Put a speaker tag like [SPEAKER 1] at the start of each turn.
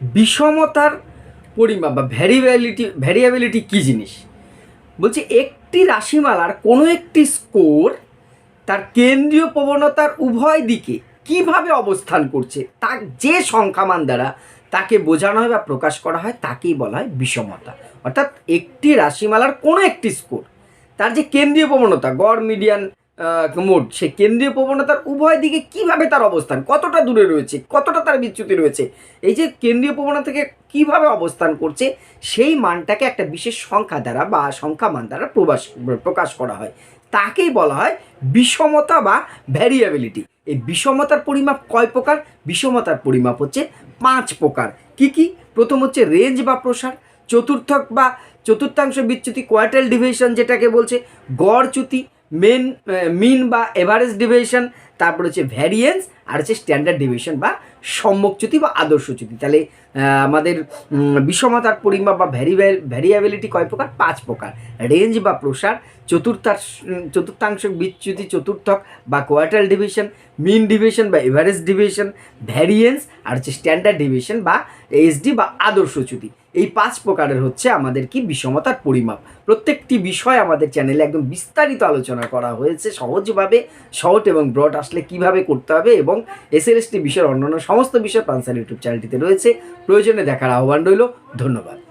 [SPEAKER 1] বিষমতার পরিমাপ বা ভ্যারিয়েবিলিটি ভ্যারিয়াবিলিটি কী জিনিস? বলছি একটি রাশিমালার কোনো একটি স্কোর তার কেন্দ্রীয় প্রবণতার উভয় দিকে কীভাবে অবস্থান করছে, তার যে সংখ্যামান দ্বারা তাকে বোঝানো হয় বা প্রকাশ করা হয়, তাকেই বলা হয় বিষমতা। অর্থাৎ একটি রাশিমালার কোনো একটি স্কোর তার যে কেন্দ্রীয় প্রবণতা, গড় মিডিয়ান মোড সে কেন্দ্রীয় প্রবণতার উভয় দিকে কীভাবে তার অবস্থান, কতটা দূরে রয়েছে, কতটা তার বিচ্যুতি রয়েছে, এই যে কেন্দ্রীয় প্রবণতা থেকে কীভাবে অবস্থান করছে, সেই মানটাকে একটা বিশেষ সংখ্যা দ্বারা বা সংখ্যা মান দ্বারা প্রবাস, প্রকাশ করা হয়। তাকেই বলা হয় বিষমতা বা ভ্যারিয়াবিলিটি এই বিষমতার পরিমাপ কয় প্রকার? বিষমতার পরিমাপ হচ্ছে পাঁচ প্রকার। কি কি? প্রথম হচ্ছে রেঞ্জ বা প্রসার, চতুর্থক বা চতুর্থাংশ বিচ্যুতি কোয়ার্টাল ডিভিশন যেটাকে বলছে, গড় চ্যুতি মেন মিন বা এভারেজ ডিভিশন তারপর হচ্ছে ভ্যারিয়েন্স আর হচ্ছে স্ট্যান্ডার্ড ডিভিশন বা সম্মুখচ্যুতি বা আদর্শচ্যুতি তাহলে আমাদের বিষমতার পরিমাপ বা ভ্যারিয়েবল ভ্যারিয়াবিলিটি কয় প্রকার? পাঁচ প্রকার। রেঞ্জ বা প্রসার চতুর্থাংশ চতুর্থাংশ বিচ্যুতি চতুর্থক বা কোয়ার্টাল ডিভিশন মিন ডিভিশন বা এভারেজ ডিভিশন ভ্যারিয়েন্স আর হচ্ছে স্ট্যান্ডার্ড ডিভিশন বা এইচডি বা আদর্শচ্যুতি এই পাঁচ প্রকারের হচ্ছে আমাদের কি বিষমতার পরিমাপ। প্রত্যেকটি বিষয় আমাদের চ্যানেলে একদম বিস্তারিত আলোচনা করা হয়েছে সহজভাবে শর্ট এবং ব্রড আসলে কীভাবে করতে হবে এবং এসএলএসটি বিষয়ের অন্যান্য সমস্ত বিষয় পানসার ইউটিউব চ্যানেলটিতে রয়েছে। প্রয়োজনে দেখার আহ্বান রইল, ধন্যবাদ।